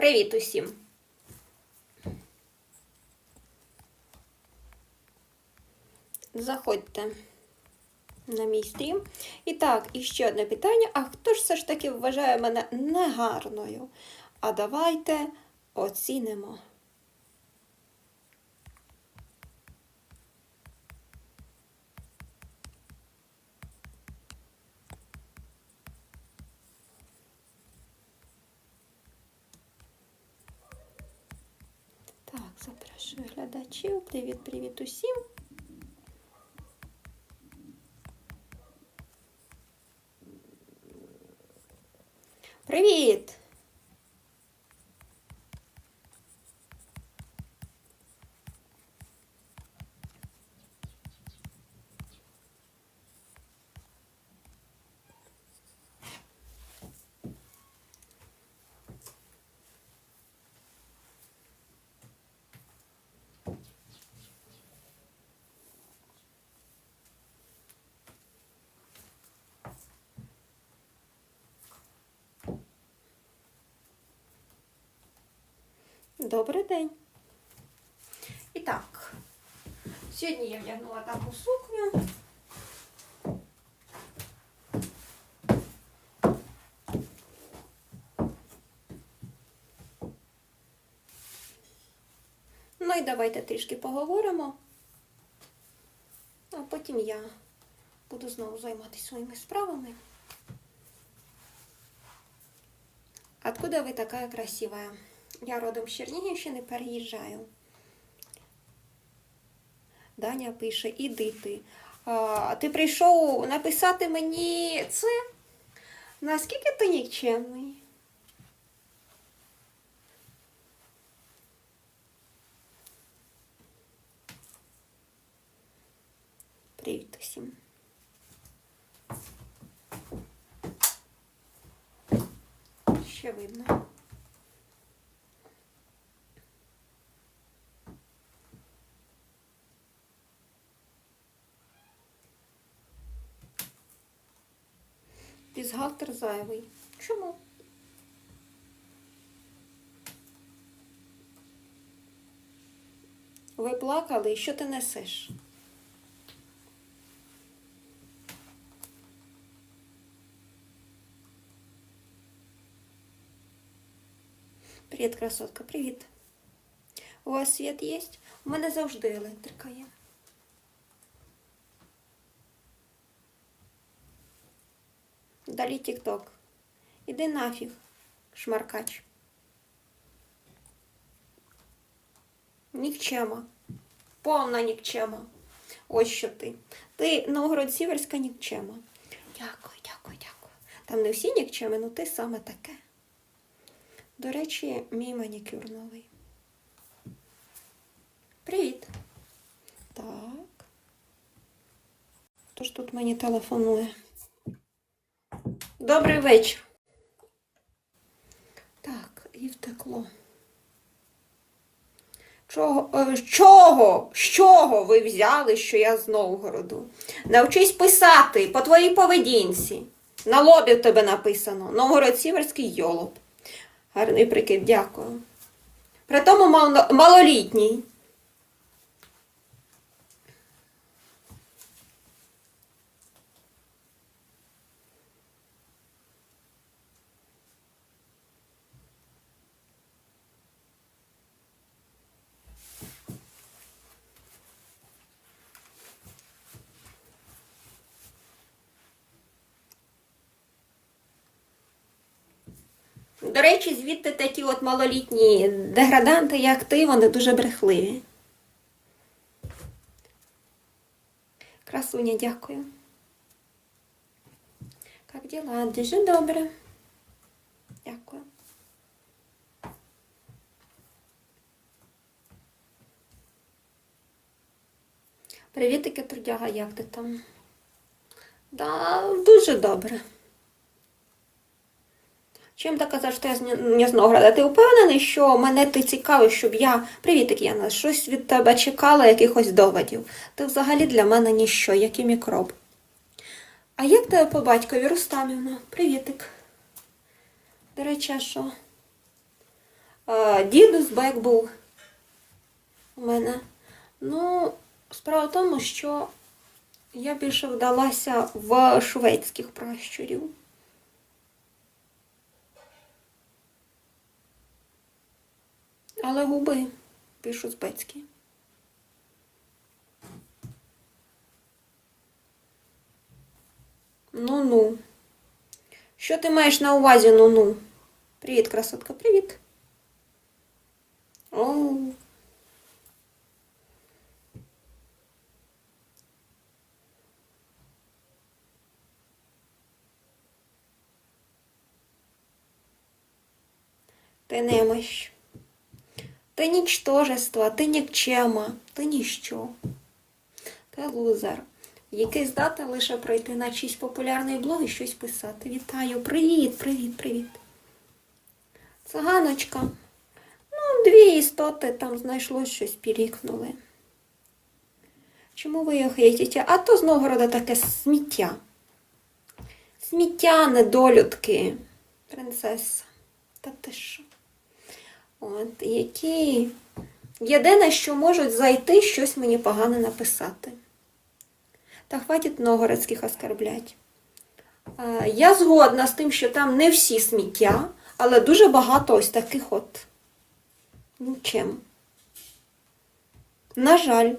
Привіт усім! Заходьте на мій стрім. І так, і ще одне питання. А хто ж все ж таки вважає мене негарною? А давайте оцінимо. запрошую глядачів. Привіт, привіт усім. Привіт! Добрий день. І так, сьогодні я вдягнула таку сукню. Ну і давайте трішки поговоримо, а потім я буду знову займатися своїми справами. Откуда ви така красивая? Я родом з Чернігівщини переїжджаю. Даня пише, іди ти. А, ти прийшов написати мені це? Наскільки ти нікчемний? Привіт усім. Ще видно. Бізгалтер зайвий. Чому? Ви плакали, і що ти несеш? Привіт, красотка, привіт. У вас світ є? У мене завжди електрика є. Далі тік-ток. Іди нафіг, шмаркач. Нікчема. Повна нікчема. Ось що ти. Ти Новгород Сіверська нікчема. Дякую, дякую, дякую. Там не всі нікчеми, ну ти саме таке. До речі, мій манікюр новий. Привіт. Так. Хто ж тут мені телефонує? Добрий вечір. Так, і втекло. Чого, е, з чого? Чого ви взяли, що я з Новгороду? Навчись писати по твоїй поведінці. На лобі в тебе написано Новгород Сіверський йолоп. Гарний прикид, дякую. При тому мал- малолітній. До речі, звідти такі от малолітні деграданти, як ти, вони дуже брехливі. Красуня, дякую. Як діла? Дуже добре. Дякую. Привітики, трудяга, як ти там? Да, дуже добре. Чим що я з Новгорода? Ти впевнений, що мене ти цікавий, щоб я. Привітик, Яна, щось від тебе чекала, якихось доводів. Ти взагалі для мене ніщо, як і мікроб. А як тебе по батькові Рустамівна? Привітик. До речі, що? Е, Дід Узбек був у мене. Ну, справа в тому, що я більше вдалася в шведських пращурів. Але губи більш узбецькі. Ну-ну. Що ти маєш на увазі, ну-ну? Привіт, красотка, привіт. Оу. Ти Ти нічтожество, ти нікчема, ти ніщо. Ти лузер, який здатен лише пройти на чийсь популярний блог і щось писати. Вітаю, привіт, привіт, привіт. Циганочка. Ну, дві істоти там знайшлось щось пірікнули. Чому ви їх хейтите? А то з Новгорода таке сміття. Сміття, недолюдки. Принцеса. Та ти що? От, які. Єдине, що можуть зайти, щось мені погане написати. Та хватить новгородських оскорблять. Я згодна з тим, що там не всі сміття, але дуже багато ось таких от нічим. На жаль.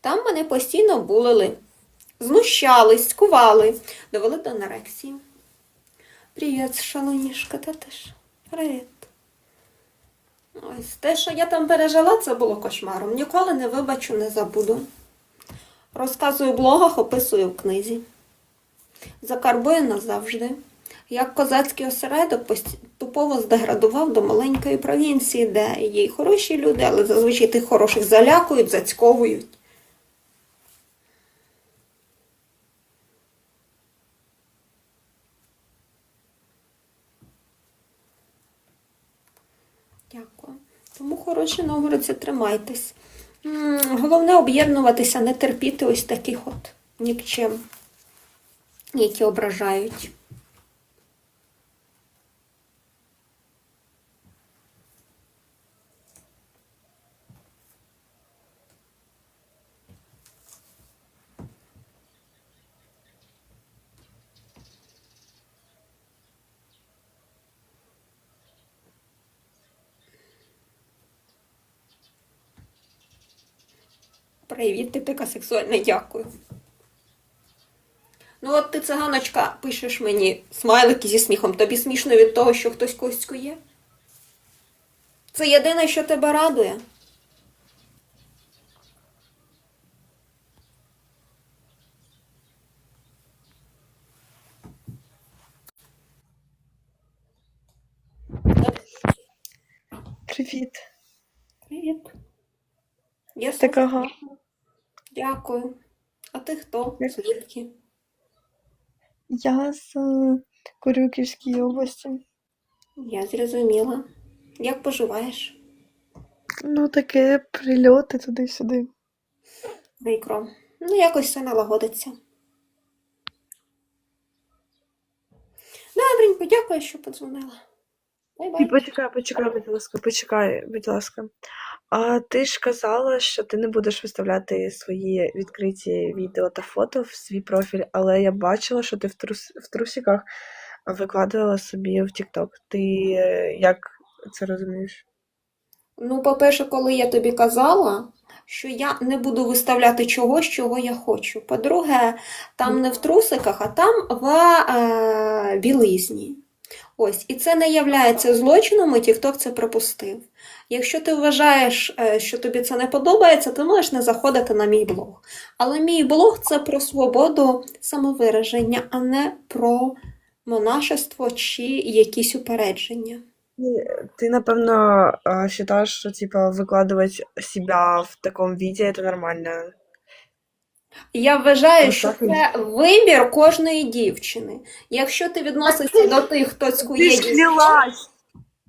Там мене постійно булили, знущались, скували, довели до анорексії. Привіт, шалунішка, та ти ж. Привіт. Ось те, що я там пережила, це було кошмаром. Ніколи не вибачу, не забуду. Розказую в блогах, описую в книзі. Закарбую назавжди. Як козацький осередок поступово здеградував до маленької провінції, де є й хороші люди, але зазвичай тих хороших залякують, зацьковують. Дякую. Тому, хороші новгородці, тримайтесь. Головне об'єднуватися, не терпіти ось таких от нікчем, які ображають. Привіт, ти така сексуальна, дякую. Ну, от ти, циганочка, пишеш мені смайлики зі сміхом. Тобі смішно від того, що хтось когось цькує? Це єдине, що тебе радує. Привіт. Привіт. Я Так, слухаю. Дякую. А ти хто? Звідки? Я з е, Корюківської області. Я зрозуміла. Як поживаєш? Ну, таке прильоти туди-сюди. Прикро. Ну, якось все налагодиться. Добренько, дякую, що подзвонила. І Бай-бай. почекай, почекай, будь ласка, почекай, будь ласка. А ти ж казала, що ти не будеш виставляти свої відкриті відео та фото в свій профіль, але я бачила, що ти в, трус... в трусиках викладала собі в TikTok. Ти е, як це розумієш? Ну, по-перше, коли я тобі казала, що я не буду виставляти чогось, чого я хочу. По-друге, там не в трусиках, а там в е, білизні. Ось, і це не являється злочином, і TikTok це припустив. Якщо ти вважаєш, е, що тобі це не подобається, ти можеш не заходити на мій блог. Але мій блог це про свободу самовираження, а не про монашество чи якісь упередження. Ты, напевно, а, считаешь, что, типа, выкладывать себя в таком виде это нормально. Я вважаю, Ось що так і це вибір кожної дівчини. Якщо ти відносишся до тих, хто цькує Ты ж дівчат, клялась!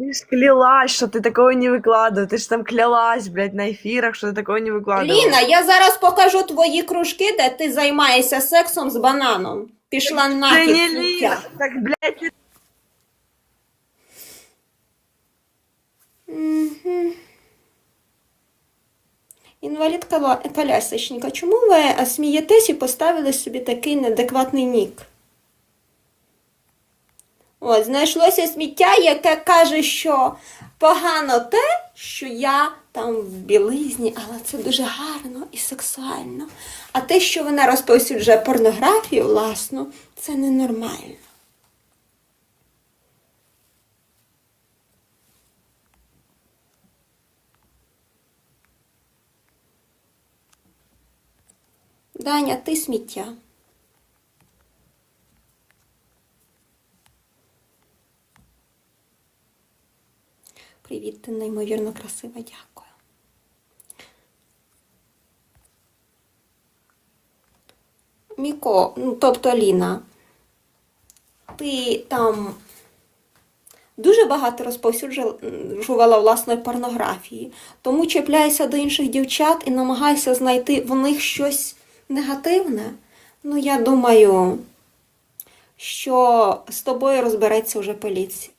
Ты ж клялась, что ты такого не выкладываешь. Ты ж там клялась, блядь, на эфирах, что ты такого не выкладывала. Ліна, я зараз покажу твої кружки, де ти займаєшся сексом з бананом. Пішла Це нахід не сміття. ліс. Так, блядь, Мгм. Інвалід кола- колясочника, чому ви е, смієтесь і поставили собі такий неадекватний нік? От, знайшлося сміття, яке каже, що погано те, що я там в білизні, але це дуже гарно і сексуально. А те, що вона розповсюджує порнографію, власну, це ненормально. Даня, ти сміття. Привіт, ти неймовірно красива, дякую. Міко, ну тобто Ліна, ти там дуже багато розповсюджувала власної порнографії, тому чіпляйся до інших дівчат і намагайся знайти в них щось негативне. Ну, я думаю, що з тобою розбереться вже поліція.